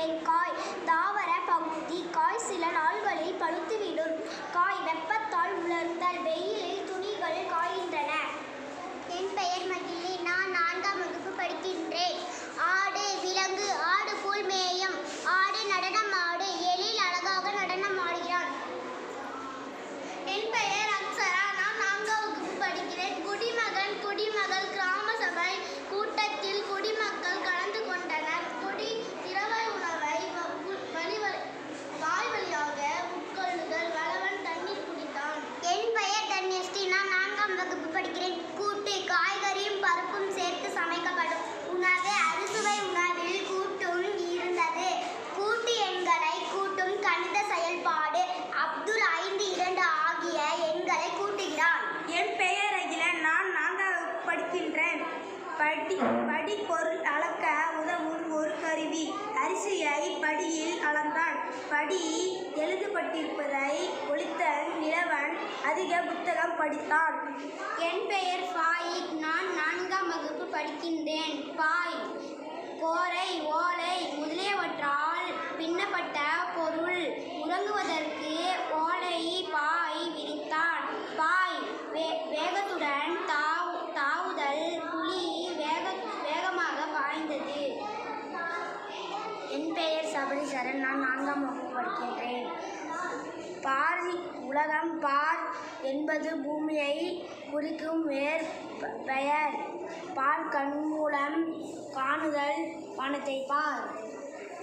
கொண்டேன் காய் தாவர பகுதி. காய் சில நாள்களில் பழுத்து படிக்கின்றேன். படி படி பொருள் அளக்க உதவும் ஒரு கருவி. அரிசியை படியில் அளந்தான் படி எழுதப்பட்டிருப்பதை ஒழித்த நிலவன் அதிக புத்தகம் படித்தான். என் பெயர் ஃபாயிக் நான் நான்காம் வகுப்பு படிக்கின்றேன். பாய். கோரை ஓலை என் சரண் நான் நான்காம் வகுப்பு படிக்கின்றேன். பாரி உலகம் பார் என்பது பூமியை குறிக்கும் வேர் பெயர். பால் கண் மூலம் காணுதல் வானத்தை பார்.